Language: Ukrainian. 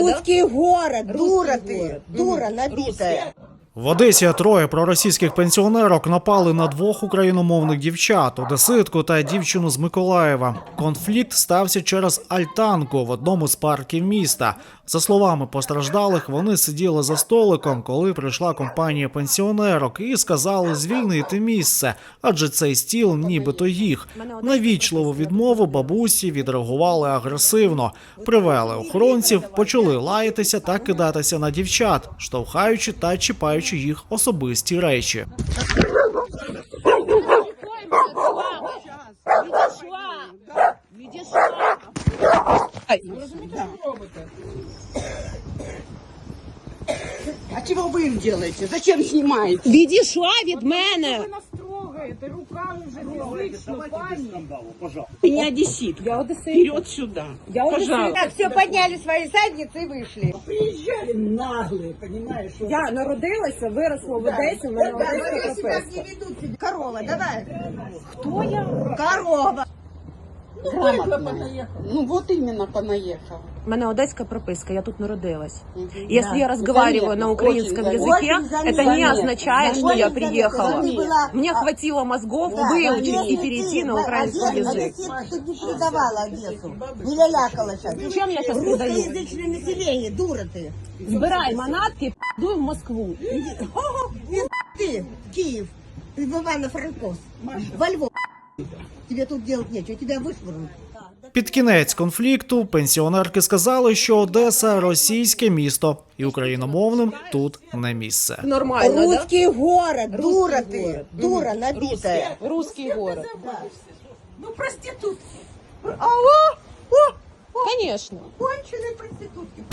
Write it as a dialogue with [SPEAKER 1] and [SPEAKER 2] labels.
[SPEAKER 1] Русский город, дура ты, дура набитая.
[SPEAKER 2] В Одесі троє проросійських пенсіонерок напали на двох україномовних дівчат одеситку та дівчину з Миколаєва. Конфлікт стався через альтанку в одному з парків міста. За словами постраждалих, вони сиділи за столиком, коли прийшла компанія пенсіонерок, і сказали звільнити місце, адже цей стіл нібито їх. На вічливу відмову бабусі відреагували агресивно, привели охоронців, почали лаятися та кидатися на дівчат, штовхаючи та чіпаючи їх особисті речі.
[SPEAKER 1] А чого ви їм делаете? Зачем знімаєте?
[SPEAKER 3] Відійшла від мене.
[SPEAKER 4] Нас руками вже фізично, пані.
[SPEAKER 3] Ти не одесит. Я одесит.
[SPEAKER 4] Вперед сюда.
[SPEAKER 3] Я одесит.
[SPEAKER 1] Так, все, подняли свои задницы и вышли.
[SPEAKER 3] Я народилася, виросла в Одесі, в мене
[SPEAKER 1] Да,
[SPEAKER 3] одеська
[SPEAKER 1] себя ведут. Корова, давай.
[SPEAKER 3] Кто я?
[SPEAKER 1] Корова.
[SPEAKER 4] Ну вот именно понаехала.
[SPEAKER 3] У мене одеська прописка, я тут народилась.
[SPEAKER 4] Мгм.
[SPEAKER 3] Если
[SPEAKER 1] Да.
[SPEAKER 3] я разговариваю
[SPEAKER 4] Заметно,
[SPEAKER 3] на украинском
[SPEAKER 4] очень
[SPEAKER 3] языке,
[SPEAKER 1] заметно.
[SPEAKER 3] это не
[SPEAKER 1] Заметно.
[SPEAKER 3] означает, что я
[SPEAKER 1] Заметно.
[SPEAKER 3] приехала.
[SPEAKER 1] Заметно. Была-
[SPEAKER 3] Мне хватило мозгов
[SPEAKER 1] Да,
[SPEAKER 3] выучить
[SPEAKER 1] если
[SPEAKER 3] и перейти
[SPEAKER 1] ты
[SPEAKER 3] на
[SPEAKER 1] в
[SPEAKER 3] украинский
[SPEAKER 1] Одессе-
[SPEAKER 3] язык.
[SPEAKER 1] Одесситка, ты не предавала Одессу. Не лялякала сейчас.
[SPEAKER 3] Зачем я сейчас предаю?
[SPEAKER 1] Русскоязычное население, дура ты.
[SPEAKER 3] Збирай манатки, дуй в Москву.
[SPEAKER 1] Ого, и ты, Киев, из Ивано-Франковск, во Львов. Тебе тут делать нечего, тебя вышвырнут.
[SPEAKER 2] Під кінець конфлікту пенсіонерки сказали, що Одеса російське місто, і україномовним тут не місце.
[SPEAKER 3] Нормально,
[SPEAKER 1] Русский город, дура
[SPEAKER 3] Русский
[SPEAKER 1] ты,
[SPEAKER 3] город.
[SPEAKER 1] дура набитая.
[SPEAKER 3] да? Русский город.
[SPEAKER 4] Ну проститут.
[SPEAKER 1] Алло, о,
[SPEAKER 3] Конечно.
[SPEAKER 1] конченые проститутки.